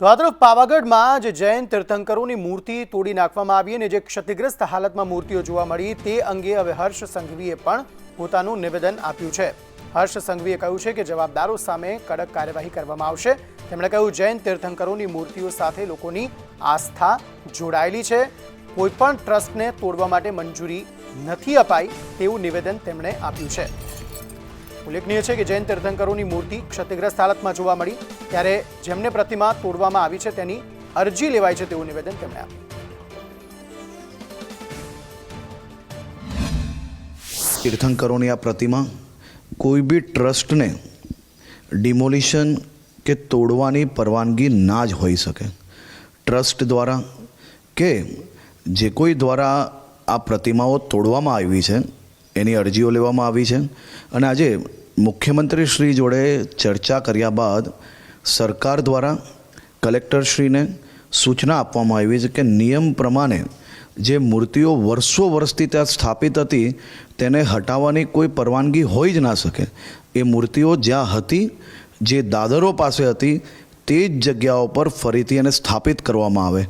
તો આ તરફ પાવાગઢમાં જે જૈન તીર્થંકરોની મૂર્તિ તોડી નાખવામાં આવી અને જે ક્ષતિગ્રસ્ત હાલતમાં મૂર્તિઓ જોવા મળી તે અંગે હવે હર્ષ સંઘવીએ પણ પોતાનું નિવેદન આપ્યું છે. હર્ષ સંઘવીએ કહ્યું છે કે જવાબદારો સામે કડક કાર્યવાહી કરવામાં આવશે. તેમણે કહ્યું, જૈન તીર્થંકરોની મૂર્તિઓ સાથે લોકોની આસ્થા જોડાયેલી છે. કોઈપણ ટ્રસ્ટને તોડવા માટે મંજૂરી નથી અપાઈ તેવું નિવેદન તેમણે આપ્યું છે. ઉલ્લેખનીય છે કે જૈન તીર્થંકરોની મૂર્તિ ક્ષતિગ્રસ્ત હાલતમાં જોવા મળી, ત્યારે જેમને પ્રતિમા તોડવામાં આવી છે તેની અરજી લેવાય છે તેવું નિવેદન તેમણે આપ્યું. તીર્થંકરોની આ પ્રતિમા કોઈ બી ટ્રસ્ટને ડિમોલિશન કે તોડવાની પરવાનગી ના જ હોઈ શકે. ટ્રસ્ટ દ્વારા કે જે કોઈ દ્વારા આ પ્રતિમાઓ તોડવામાં આવી છે એની અરજીઓ લેવામાં આવી છે. અને આજે મુખ્યમંત્રી શ્રી જોડે ચર્ચા કર્યા બાદ સરકાર દ્વારા કલેક્ટરશ્રીને સૂચના આપવામાં આવી છે કે નિયમ પ્રમાણે જે મૂર્તિઓ વર્ષો વર્ષથી ત્યાં સ્થાપિત હતી, તેને હટાવવાની કોઈ પરવાનગી હોઈ જ ના શકે. એ મૂર્તિઓ જ્યાં હતી, જે દાદરો પાસે હતી, તે જ જગ્યાઓ પર ફરીથી એને સ્થાપિત કરવામાં આવે.